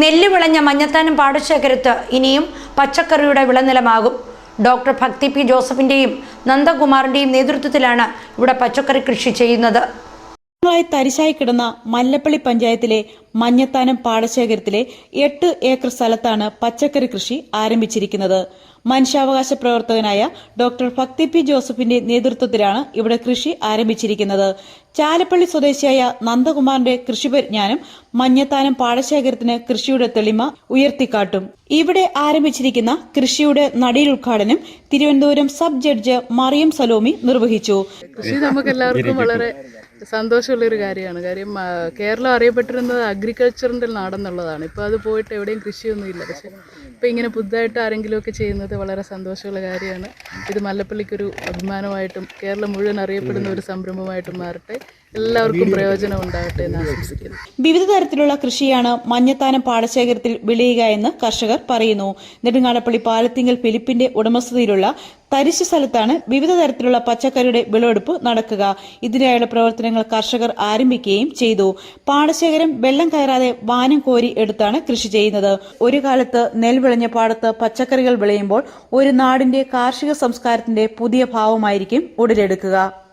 നെല്ല് വിളഞ്ഞ മഞ്ഞത്താനം പാടശേഖരത്ത് ഇനിയും പച്ചക്കറിയുടെ വിളനിലമാകും. ഡോക്ടർ ഭക്തി പി ജോസഫിന്റെയും നന്ദകുമാറിന്റെയും നേതൃത്വത്തിലാണ് ഇവിടെ പച്ചക്കറി കൃഷി ചെയ്യുന്നത്. തരിശായി കിടന്ന മല്ലപ്പള്ളി പഞ്ചായത്തിലെ മഞ്ഞത്താനം പാടശേഖരത്തിലെ എട്ട് ഏക്കർ സ്ഥലത്താണ് പച്ചക്കറി കൃഷി ആരംഭിച്ചിരിക്കുന്നത്. മനുഷ്യാവകാശ പ്രവർത്തകനായ ഡോക്ടർ ഭക്തി പി ജോസഫിന്റെ നേതൃത്വത്തിലാണ് ഇവിടെ കൃഷി ആരംഭിച്ചിരിക്കുന്നത്. ചാലപ്പള്ളി സ്വദേശിയായ നന്ദകുമാറിന്റെ കൃഷിപരിജ്ഞാനം മഞ്ഞത്താനം പാടശേഖരത്തിന് കൃഷിയുടെ തെളിമ ഉയർത്തിക്കാട്ടും. ഇവിടെ ആരംഭിച്ചിരിക്കുന്ന കൃഷിയുടെ നടീൽ ഉദ്ഘാടനം തിരുവനന്തപുരം സബ് ജഡ്ജ് മറിയം സലോമി നിർവഹിച്ചു. കൃഷി നമുക്ക് എല്ലാവർക്കും വളരെ സന്തോഷമുള്ളൊരു കാര്യമാണ്. കാര്യം കേരളം അറിയപ്പെട്ടിരുന്നത് അഗ്രികൾച്ചറിന്റെ നാടെന്നുള്ളതാണ്. ഇപ്പോൾ അത് പോയിട്ട് എവിടെയും കൃഷിയൊന്നുമില്ല പക്ഷേ ഇപ്പോൾ ഇങ്ങനെ പുതുതായിട്ട് ആരെങ്കിലുമൊക്കെ ചെയ്യുന്നത് വളരെ സന്തോഷമുള്ള കാര്യമാണ്. ഇത് മല്ലപ്പള്ളിക്കൊരു അഭിമാനമായിട്ടും കേരളം മുഴുവൻ അറിയപ്പെടുന്ന ഒരു സംരംഭമായിട്ടും മാറട്ടെ. എല്ലാവർക്കും പ്രയോജനം ഉണ്ടാകട്ടെ എന്ന് ആശംസിക്കുന്നു. വിവിധ തരത്തിലുള്ള കൃഷിയാണ് മഞ്ഞത്താനം പാടശേഖരത്തിൽ വിളയുക എന്ന് കർഷകർ പറയുന്നു. നെടുങ്ങാടപ്പള്ളി പാലത്തിങ്കൽ ഫിലിപ്പിന്റെ ഉടമസ്ഥതയിലുള്ള തരിശു സ്ഥലത്താണ് വിവിധ തരത്തിലുള്ള പച്ചക്കറിയുടെ വിളവെടുപ്പ് നടക്കുക. ഇതിനായുള്ള പ്രവർത്തനങ്ങൾ കർഷകർ ആരംഭിക്കുകയും ചെയ്തു. പാടശേഖരം വെള്ളം കയറാതെ വാനം കോരി എടുത്താണ് കൃഷി ചെയ്യുന്നത്. ഒരു കാലത്ത് നെൽ വിളഞ്ഞ പാടത്ത് പച്ചക്കറികൾ വിളയുമ്പോൾ ഒരു നാടിന്റെ കാർഷിക സംസ്കാരത്തിന്റെ പുതിയ ഭാവമായിരിക്കും ഉടലെടുക്കുക.